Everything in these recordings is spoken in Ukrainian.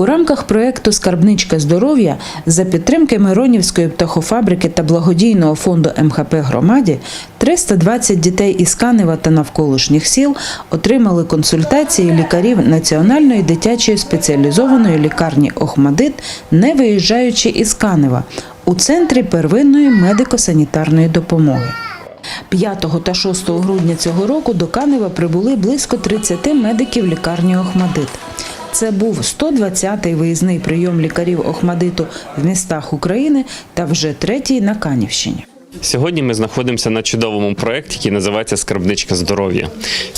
У рамках проєкту Скарбничка здоров'я за підтримки Миронівської птахофабрики та благодійного фонду МХП громаді 320 дітей із Канева та навколишніх сіл отримали консультації лікарів Національної дитячої спеціалізованої лікарні Охмадит, не виїжджаючи із Канева у центрі первинної медико-санітарної допомоги. 5 та 6 грудня цього року до Канева прибули близько 30 медиків лікарні Охмадит. Це був 120-й виїзний прийом лікарів Охмадиту в містах України та вже третій на Канівщині. Сьогодні ми знаходимося на чудовому проєкті, який називається Скарбничка здоров'я.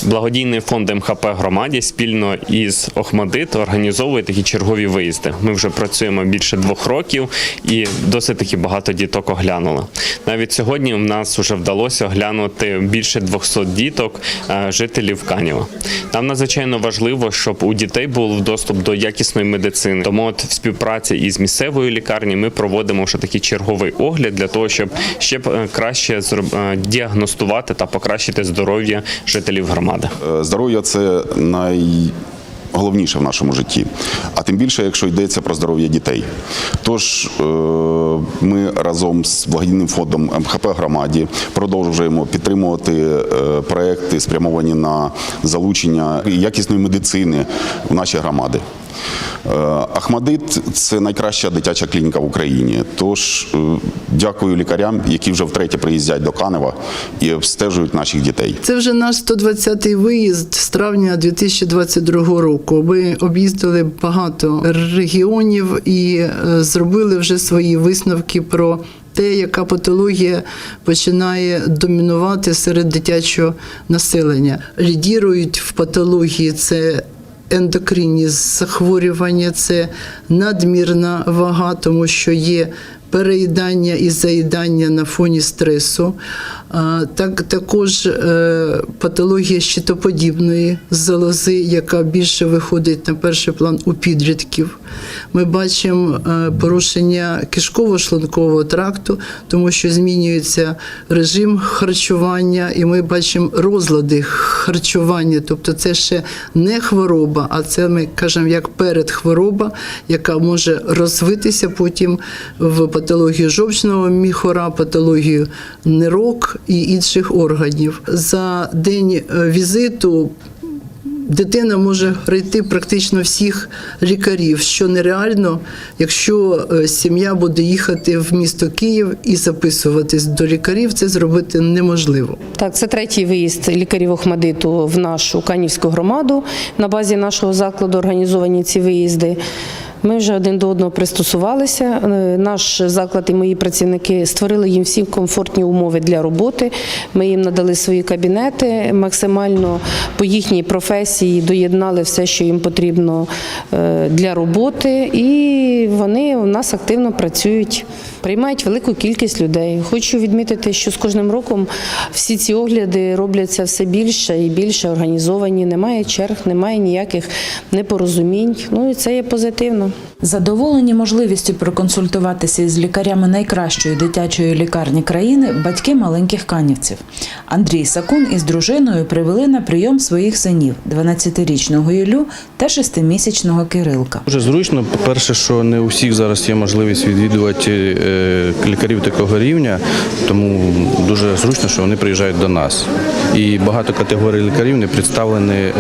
Благодійний фонд МХП громаді спільно із Охмадит організовує такі чергові виїзди. Ми вже працюємо більше двох років і досить таки багато діток оглянули. Навіть сьогодні в нас вже вдалося оглянути більше 200 діток е, жителів Канєва. Нам надзвичайно важливо, щоб у дітей був доступ до якісної медицини. Тому от в співпраці із місцевою лікарні ми проводимо вже такий черговий огляд для того, щоб ще краще зроб- е, діагностувати та покращити здоров'я жителів громади. Е, Здоров'я це найголовніше в нашому житті, а тим більше, якщо йдеться про здоров'я дітей. Тож е, ми разом з благодійним фондом МХП громаді продовжуємо підтримувати е, проекти, спрямовані на залучення якісної медицини в наші громади. Е, Ахмадит це найкраща дитяча клініка в Україні. Тож е, дякую лікарям, які вже втретє приїздять до Канева і обстежують наших дітей. Це вже наш 120-й виїзд з травня 2022 року. Ми об'їздили багато регіонів і е, зробили вже свої висновки про те, яка патологія починає домінувати серед дитячого населення. Лідірують в патології це. Ендокринні захворювання це надмірна вага, тому що є переїдання і заїдання на фоні стресу. Так, також е, патологія щитоподібної залози, яка більше виходить на перший план у підлітків. Ми бачимо е, порушення кишково-шлункового тракту, тому що змінюється режим харчування, і ми бачимо розлади харчування. Тобто це ще не хвороба, а це ми кажемо як передхвороба, яка може розвитися потім в патологію жовчного міхора, патологію нирок і інших органів. За день е, візиту дитина може пройти практично всіх лікарів, що нереально, якщо е, сім'я буде їхати в місто Київ і записуватись до лікарів, це зробити неможливо. Так, це третій виїзд лікарів Охмадиту в нашу Канівську громаду. На базі нашого закладу організовані ці виїзди. Ми вже один до одного пристосувалися. Е, Наш заклад і мої працівники створили їм всі комфортні умови для роботи. Ми їм надали свої кабінети, максимально по їхній професії доєднали все, що їм потрібно е, для роботи, і вони у нас активно працюють, приймають велику кількість людей. Хочу відмітити, що з кожним роком всі ці огляди робляться все більше і більше організовані. Немає черг, немає ніяких непорозумінь. Ну і це є позитивно. Задоволені можливістю проконсультуватися із лікарями найкращої дитячої лікарні країни батьки маленьких канівців. Андрій Сакун із дружиною привели на прийом своїх синів 12-річного Юлю та 6-місячного Кирилка. Дуже зручно. По-перше, що не у всіх зараз є можливість відвідувати е, лікарів такого рівня, тому дуже зручно, що вони приїжджають до нас. І багато категорій лікарів не представлені е,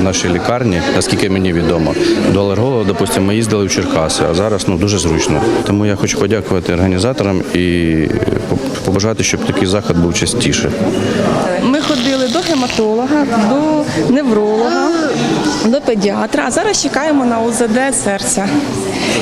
в нашій лікарні, наскільки мені відомо. До алерголога, допустимо, ми їздили в Черкаси, а зараз ну дуже зручно. Тому я хочу подякувати організаторам і побажати, щоб такий захід був частіше. Ми ходили до гематолога, до невролога, до педіатра, а зараз чекаємо на УЗД серця.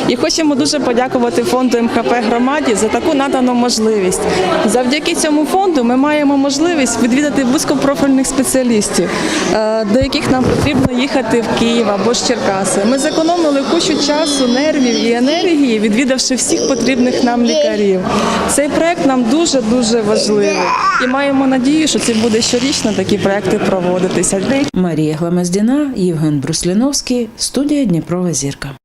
І хочемо дуже подякувати фонду МХП громаді за таку надану можливість. Завдяки цьому фонду ми маємо можливість відвідати вузькопрофільних спеціалістів, е, до яких нам потрібно їхати в Київ або ж Черкаси. Ми зекономили кучу часу, нервів і енергії, відвідавши всіх потрібних нам лікарів. Цей проект нам дуже дуже важливий і маємо надію, що це буде щорічно такі проекти проводитися. Марія Гламаздіна, Євген Брусліновський, студія Дніпрова зірка.